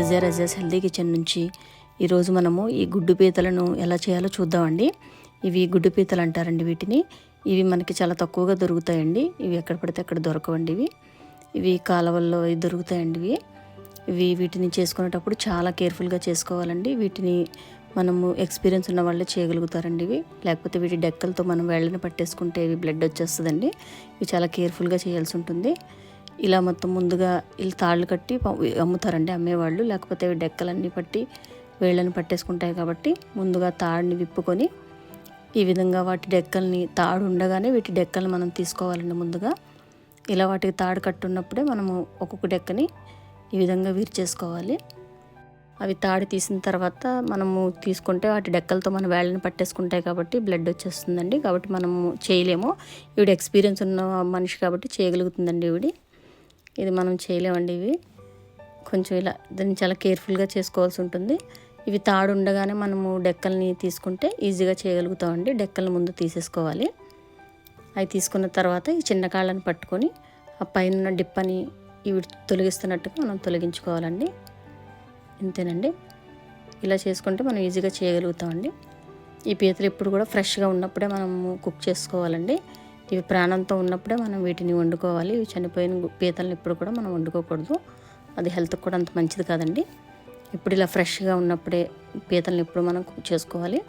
రజా రజాస్ healthy kitchen నుంచి ఈరోజు మనము ఈ గుడ్డు పీతలను ఎలా చేయాలో చూద్దామండి. ఇవి గుడ్డు పీతలు అంటారండి వీటిని. ఇవి మనకి చాలా తక్కువగా దొరుకుతాయండి. ఇవి ఎక్కడ పడితే అక్కడ దొరకవండి ఇవి. ఇవి కాలువల్లో ఇవి దొరుకుతాయండి ఇవి. ఇవి వీటిని చేసుకునేటప్పుడు చాలా కేర్ఫుల్గా చేసుకోవాలండి. వీటిని మనము ఎక్స్పీరియన్స్ ఉన్న వాళ్ళే చేయగలుగుతారండి ఇవి. లేకపోతే వీటి డెక్కలతో మనం వేళ్ళని పట్టేసుకుంటే ఇవి బ్లడ్ వచ్చేస్తుందండి. ఇవి చాలా కేర్ఫుల్గా చేయాల్సి ఉంటుంది. ఇలా మొత్తం ముందుగా ఇలా తాళ్ళు కట్టి అమ్ముతారండి అమ్మేవాళ్ళు. లేకపోతే డెక్కలన్నీ పట్టి వేళ్ళని పట్టేసుకుంటాయి కాబట్టి ముందుగా తాడుని విప్పుకొని ఈ విధంగా వాటి డెక్కల్ని తాడు ఉండగానే వీటి డెక్కల్ని మనం తీసుకోవాలండి ముందుగా. ఇలా వాటికి తాడు కట్టున్నప్పుడే మనము ఒక్కొక్క డెక్కని ఈ విధంగా విరిచేసుకోవాలి. అవి తాడి తీసిన తర్వాత మనము తీసుకుంటే వాటి డెక్కలతో మన వేళ్ళని పట్టేసుకుంటాయి కాబట్టి బ్లడ్ వచ్చేస్తుందండి. కాబట్టి మనము చేయలేము. ఈవిడ ఎక్స్పీరియన్స్ ఉన్న మనిషి కాబట్టి చేయగలుగుతుందండి ఈవిడి. ఇది మనం చేయలేమండి ఇవి. కొంచెం ఇలా దాన్ని చాలా కేర్ఫుల్గా చేసుకోవాల్సి ఉంటుంది. ఇవి తాడు ఉండగానే మనము డెక్కల్ని తీసుకుంటే ఈజీగా చేయగలుగుతామండి. డెక్కల ముందు తీసేసుకోవాలి. అవి తీసుకున్న తర్వాత ఈ చిన్న కాళ్ళని పట్టుకొని ఆ పైన డిప్పని ఇవి తొలగిస్తున్నట్టుగా మనం తొలగించుకోవాలండి. ఇంతేనండి. ఇలా చేసుకుంటే మనం ఈజీగా చేయగలుగుతామండి. ఈ పీతలు ఎప్పుడు కూడా ఫ్రెష్గా ఉన్నప్పుడే మనము కుక్ చేసుకోవాలండి. ఇవి ప్రాణంతో ఉన్నప్పుడే మనం వీటిని వండుకోవాలి. ఇవి చనిపోయిన పీతలను ఎప్పుడు కూడా మనం వండుకోకూడదు. అది హెల్త్కి కూడా అంత మంచిది కాదండి. ఇప్పుడు ఇలా ఫ్రెష్గా ఉన్నప్పుడే పీతలను ఎప్పుడు మనం కుక్ చేసుకోవాలి.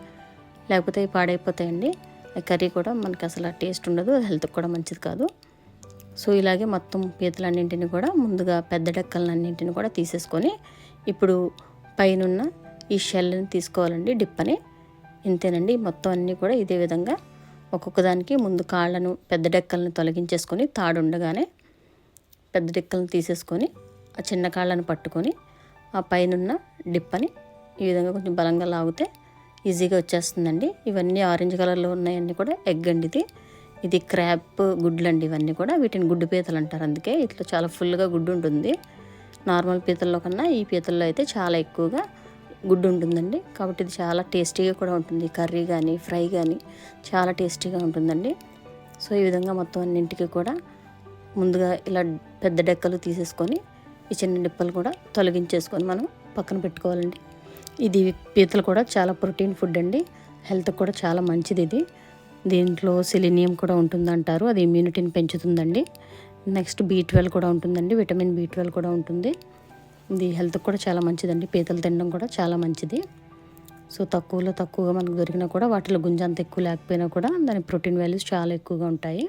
లేకపోతే పాడైపోతాయండి. ఆ కర్రీ కూడా మనకి అసలు ఆ టేస్ట్ ఉండదు. అది హెల్త్కి కూడా మంచిది కాదు. సో ఇలాగే మొత్తం పీతలన్నింటిని కూడా ముందుగా పెద్ద డెక్కలన్నింటిని కూడా తీసేసుకొని ఇప్పుడు పైనున్న ఈ షెల్ని తీసుకోవాలండి. డిప్పని. ఇంతేనండి. మొత్తం అన్నీ కూడా ఇదే విధంగా ఒక్కొక్క దానికి ముందు కాళ్ళను పెద్ద డెక్కలను తొలగించేసుకొని తాడు ఉండగానే పెద్ద డెక్కలను తీసేసుకొని ఆ చిన్న కాళ్ళను పట్టుకొని ఆ పైనున్న డిప్పని ఈ విధంగా కొంచెం బలంగా లాగితే ఈజీగా వచ్చేస్తుందండి. ఇవన్నీ ఆరెంజ్ కలర్లో ఉన్నాయన్నీ కూడా ఎగ్ అండి ఇది. ఇది క్రాప్ గుడ్లు అండి ఇవన్నీ కూడా. వీటిని గుడ్డు పీతలు అంటారు అందుకే. ఇట్లా చాలా ఫుల్గా గుడ్డు ఉంటుంది. నార్మల్ పీతల్లో కన్నా ఈ పీతల్లో అయితే చాలా ఎక్కువగా గుడ్డు ఉంటుందండి. కాబట్టి ఇది చాలా టేస్టీగా కూడా ఉంటుంది. కర్రీ కానీ ఫ్రై కానీ చాలా టేస్టీగా ఉంటుందండి. సో ఈ విధంగా మొత్తం అన్నింటికి కూడా ముందుగా ఇలా పెద్ద డెక్కలు తీసేసుకొని ఈ చిన్న డిప్పలు కూడా తొలగించేసుకొని మనం పక్కన పెట్టుకోవాలండి. ఇది పీతలు కూడా చాలా ప్రోటీన్ ఫుడ్ అండి. హెల్త్కి కూడా చాలా మంచిది ఇది. దీంట్లో సెలినియం కూడా ఉంటుందంటారు. అది ఇమ్యూనిటీని పెంచుతుందండి. నెక్స్ట్ బీ ట్వెల్వ్ కూడా ఉంటుందండి. విటమిన్ బీ ట్వెల్వ్ కూడా ఉంటుంది. ఇది హెల్త్కి కూడా చాలా మంచిదండి. పీతలు తినడం కూడా చాలా మంచిది. సో తక్కువలో తక్కువగా మనకు దొరికినా కూడా వాటిలో గుంజ అంత ఎక్కువ లేకపోయినా కూడా దాని ప్రోటీన్ వాల్యూస్ చాలా ఎక్కువగా ఉంటాయి.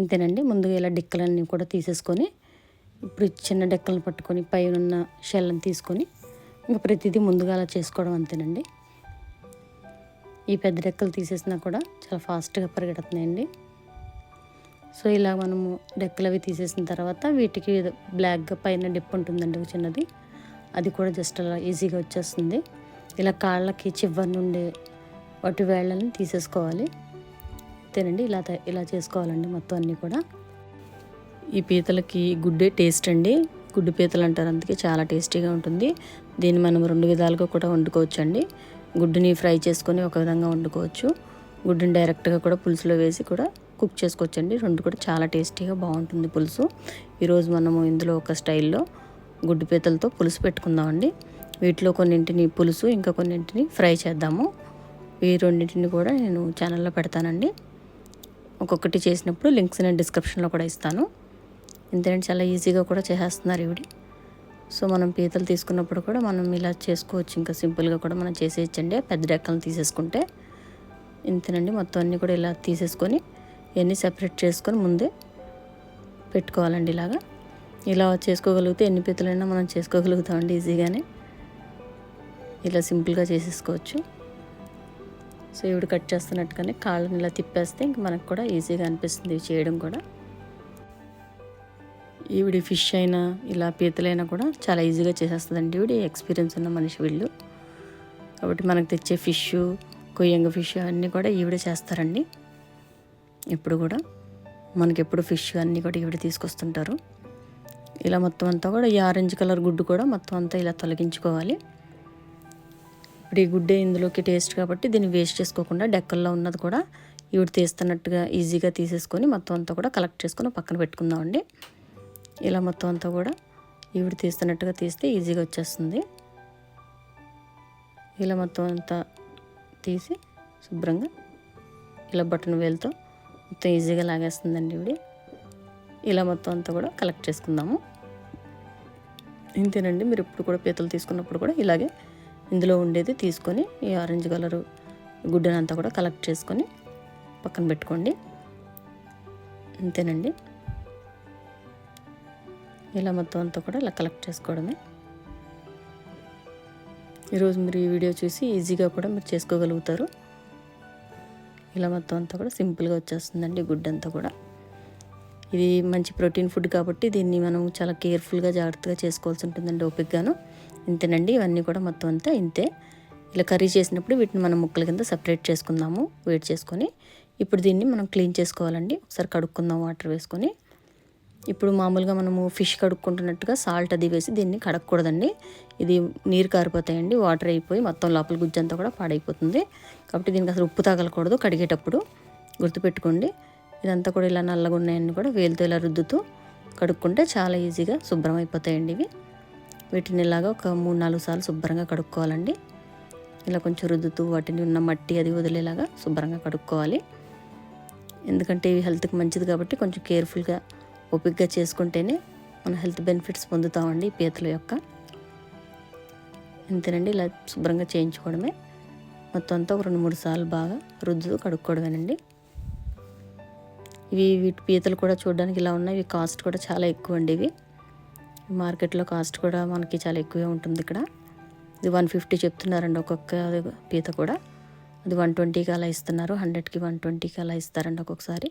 ఇంతేనండి. ముందుగా ఇలా డెక్కలన్నీ కూడా తీసేసుకొని ఇప్పుడు చిన్న డెక్కలను పట్టుకొని పైన ఉన్న షెల్లను తీసుకొని ఇంకా ప్రతిదీ ముందుగా అలా చేసుకోవడం అంతేనండి. ఈ పెద్ద డెక్కలు తీసేసినా కూడా చాలా ఫాస్ట్గా పరిగెడుతున్నాయండి. సో ఇలా మనము డెక్కలు అవి తీసేసిన తర్వాత వీటికి బ్లాక్గా పైన డిప్ ఉంటుందండి ఒక చిన్నది. అది కూడా జస్ట్ అలా ఈజీగా వచ్చేస్తుంది. ఇలా కాళ్ళకి చివరి నుండి వాటి వేళ్ళని తీసేసుకోవాలి. తినండి ఇలా ఇలా చేసుకోవాలండి మొత్తం అన్నీ కూడా. ఈ పీతలకి గుడ్డే టేస్ట్ అండి. గుడ్డు పీతలు అంటారు అందుకే చాలా టేస్టీగా ఉంటుంది. దీన్ని మనం రెండు విధాలుగా కూడా వండుకోవచ్చు అండి గుడ్డుని ఫ్రై చేసుకొని ఒక విధంగా వండుకోవచ్చు. గుడ్డుని డైరెక్ట్గా కూడా పులుసులో వేసి కూడా కుక్ చేసుకోవచ్చండి. రెండు కూడా చాలా టేస్టీగా బాగుంటుంది పులుసు. ఈరోజు మనము ఇందులో ఒక స్టైల్లో గుడ్డు పీతలతో పులుసు పెట్టుకుందామండి. వీటిలో కొన్నింటిని పులుసు ఇంకా కొన్నింటిని ఫ్రై చేద్దాము. ఈ రెండింటిని కూడా నేను ఛానల్లో పెడతానండి. ఒక్కొక్కటి చేసినప్పుడు లింక్స్ నేను డిస్క్రిప్షన్లో కూడా ఇస్తాను. ఎందుకంటే చాలా ఈజీగా కూడా చేసేస్తున్నారు ఇవి సో మనం పీతలు తీసుకున్నప్పుడు కూడా మనం ఇలా చేసుకోవచ్చు. ఇంకా సింపుల్గా కూడా మనం చేసేయచ్చండి. పెద్ద డెక్కలను తీసేసుకుంటే. ఇంతేనండి మొత్తం అన్నీ కూడా ఇలా తీసేసుకొని ఇవన్నీ సెపరేట్ చేసుకొని ముందే పెట్టుకోవాలండి ఇలాగా. ఇలా చేసుకోగలిగితే ఎన్ని పీతలైనా మనం చేసుకోగలుగుతామండి ఈజీగానే. ఇలా సింపుల్గా చేసేసుకోవచ్చు. సో ఇవిడు కట్ చేస్తున్నట్టుగానే కాళ్ళని ఇలా తిప్పేస్తే ఇంక మనకు కూడా ఈజీగా అనిపిస్తుంది ఇవి చేయడం కూడా. ఈవిడి ఫిష్ అయినా ఇలా పీతలైనా కూడా చాలా ఈజీగా చేసేస్తుందండి ఈవిడి. ఎక్స్పీరియన్స్ ఉన్న మనిషి వీళ్ళు. కాబట్టి మనకు తెచ్చే ఫిష్ కొయ్యంగ ఫిష్ అన్నీ కూడా ఈవిడే చేస్తారండి. ఎప్పుడు కూడా. మనకి ఎప్పుడు ఫిష్ అన్నీ కూడా ఇవి తీసుకొస్తుంటారు. ఇలా మొత్తం అంతా కూడా ఈ ఆరెంజ్ కలర్ గుడ్డు కూడా మొత్తం అంతా ఇలా తొలగించుకోవాలి. ఇప్పుడు ఈ గుడ్డే ఇందులోకి టేస్ట్ కాబట్టి దీన్ని వేస్ట్ చేసుకోకుండా డెక్కల్లో ఉన్నది కూడా ఇవి తీస్తున్నట్టుగా ఈజీగా తీసేసుకొని మొత్తం అంతా కూడా కలెక్ట్ చేసుకొని పక్కన పెట్టుకుందామండి. ఇలా మొత్తం అంతా కూడా ఇవి తీస్తున్నట్టుగా తీస్తే ఈజీగా వచ్చేస్తుంది. ఇలా మొత్తం అంతా తీసి శుభ్రంగా ఇలా బటన్ వేలుతో మొత్తం ఈజీగా లాగేస్తుందండి ఇవి ఇలా మొత్తం అంతా కూడా కలెక్ట్ చేసుకుందాము. ఇంతేనండి మీరు ఇప్పుడు కూడా పీతలు తీసుకున్నప్పుడు కూడా ఇలాగే ఇందులో ఉండేది తీసుకొని ఈ ఆరెంజ్ కలరు గుడ్డనంతా కూడా కలెక్ట్ చేసుకొని పక్కన పెట్టుకోండి. అంతేనండి. ఇలా మొత్తం అంతా కూడా ఇలా కలెక్ట్ చేసుకోవడమే. ఈరోజు మీరు ఈ వీడియో చూసి ఈజీగా కూడా మీరు చేసుకోగలుగుతారు. ఇలా మొత్తం అంతా కూడా సింపుల్గా వచ్చేస్తుందండి గుడ్డ అంతా కూడా. ఇది మంచి ప్రోటీన్ ఫుడ్ కాబట్టి దీన్ని మనం చాలా కేర్ఫుల్గా జాగ్రత్తగా చేసుకోవాల్సి ఉంటుందండి ఓపిక్గాను ఇంతేనండి ఇవన్నీ కూడా మొత్తం అంతా ఇంతే. ఇలా కర్రీ చేసినప్పుడు వీటిని మనం ముక్కల కింద సపరేట్ చేసుకుందాము వేడి చేసుకొని. ఇప్పుడు దీన్ని మనం క్లీన్ చేసుకోవాలండి. ఒకసారి కడుక్కుందాం వాటర్ వేసుకొని. ఇప్పుడు మామూలుగా మనము ఫిష్ కడుక్కుంటున్నట్టుగా సాల్ట్ అది వేసి దీన్ని కడగకూడదండి ఇది నీరు కారిపోతాయండి వాటర్ అయిపోయి మొత్తం లోపల గుజ్జంతా కూడా పాడైపోతుంది. కాబట్టి దీనికి అసలు ఉప్పు తగలకూడదు కడిగేటప్పుడు. గుర్తుపెట్టుకోండి. ఇదంతా కూడా ఇలా నల్లగా ఉన్నాయని కూడా వేలుతో ఇలా రుద్దుతూ కడుక్కుంటే చాలా ఈజీగా శుభ్రం అయిపోతాయండి ఇవి. వీటిని ఇలాగా ఒక మూడు నాలుగు సార్లు శుభ్రంగా కడుక్కోవాలండి. ఇలా కొంచెం రుద్దుతూ వాటిని ఉన్న మట్టి అది వదిలేలాగా శుభ్రంగా కడుక్కోవాలి. ఎందుకంటే ఇవి హెల్త్కి మంచిది కాబట్టి కొంచెం కేర్ఫుల్గా ఓపికగా చేసుకుంటేనే మన హెల్త్ బెనిఫిట్స్ పొందుతామండి పీతల యొక్క. ఇంతేనండి ఇలా శుభ్రంగా చేయించుకోవడమే. మొత్తం అంతా ఒక రెండు మూడు సార్లు బాగా రుద్దు కడుక్కోవడమేనండి. ఇవి వీటి పీతలు కూడా చూడడానికి ఇలా ఉన్నాయి. ఇవి కాస్ట్ కూడా చాలా ఎక్కువ అండి ఇవి. మార్కెట్లో కాస్ట్ కూడా మనకి చాలా ఎక్కువే ఉంటుంది ఇక్కడ. ఇది వన్ ఫిఫ్టీ చెప్తున్నారండి ఒక్కొక్క పీత కూడా. అది వన్ ట్వంటీకి అలా ఇస్తున్నారు. హండ్రెడ్కి వన్ ట్వంటీకి అలా ఇస్తారండి ఒక్కొక్కసారి.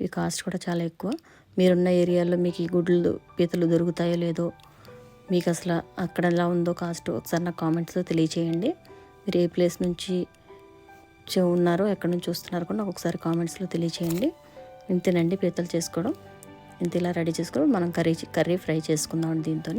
ఇవి కాస్ట్ కూడా చాలా ఎక్కువ. మీరున్న ఏరియాలో మీకు ఈ గుడ్లు పీతలు దొరుకుతాయో లేదో మీకు అసలు అక్కడ ఎలా ఉందో కాస్ట్ ఒకసారి నాకు కామెంట్స్లో తెలియచేయండి. మీరు ఏ ప్లేస్ నుంచి ఉన్నారో ఎక్కడి నుంచి చూస్తున్నారో కూడా నాకు ఒకసారి కామెంట్స్లో తెలియచేయండి. ఇంతేనండి పీతలు చేసుకోవడం. ఇంత ఇలా రెడీ చేసుకోవడం. మనం కర్రీ కర్రీ ఫ్రై చేసుకుందాం దీంతో